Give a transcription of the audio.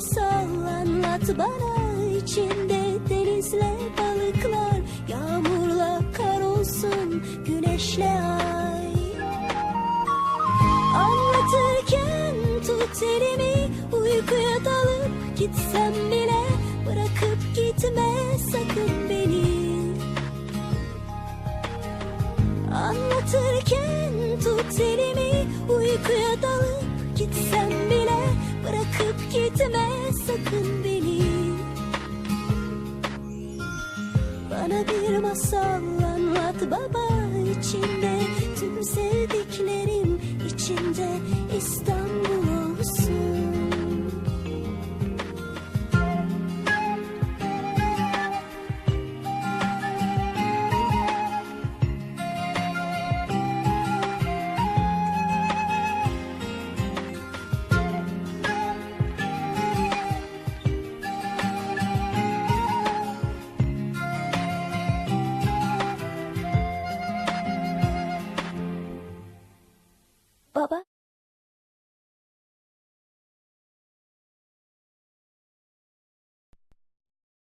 masal anlat bana içinde denizle balıklar Yağmurla kar olsun güneşle ay. Anlatırken tut elimi uykuya dalıp gitsem bile Bırakıp gitme sakın beni. Anlatırken tut elimi masal anlat baba içinde